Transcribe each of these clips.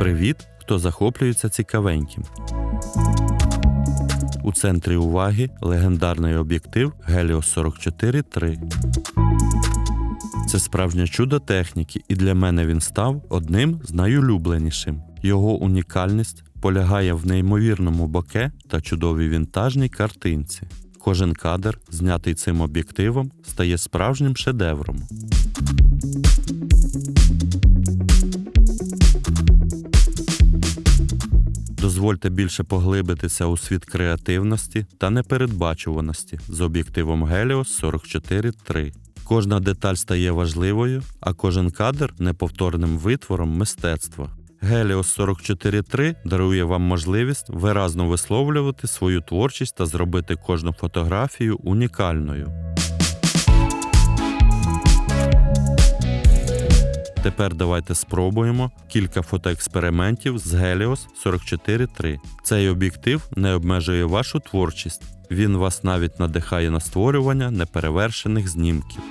Привіт, хто захоплюється цікавеньким. У центрі уваги легендарний об'єктив Helios 44 3. Це справжнє чудо техніки, і для мене він став одним з найулюбленішим. Його унікальність полягає в неймовірному боке та чудовій вінтажній картинці. Кожен кадр, знятий цим об'єктивом, стає справжнім шедевром. Дозвольте більше поглибитися у світ креативності та непередбачуваності з об'єктивом Helios 44.3. Кожна деталь стає важливою, а кожен кадр неповторним витвором мистецтва. Helios 44.3 дарує вам можливість виразно висловлювати свою творчість та зробити кожну фотографію унікальною. Тепер давайте спробуємо кілька фотоекспериментів з Helios 44.3. Цей об'єктив не обмежує вашу творчість. Він вас навіть надихає на створювання неперевершених знімків.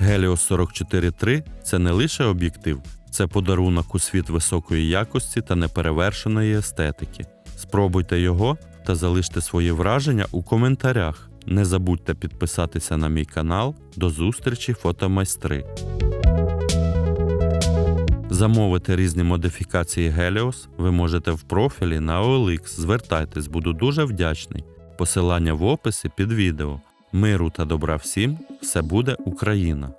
Helios 44.3 це не лише об'єктив, це подарунок у світ високої якості та неперевершеної естетики. Спробуйте його та залиште свої враження у коментарях. Не забудьте підписатися на мій канал. До зустрічі, фотомайстри. Замовити різні модифікації Helios ви можете в профілі на OLX. Звертайтесь, буду дуже вдячний. Посилання в описі під відео. Миру та добра всім, все буде Україна!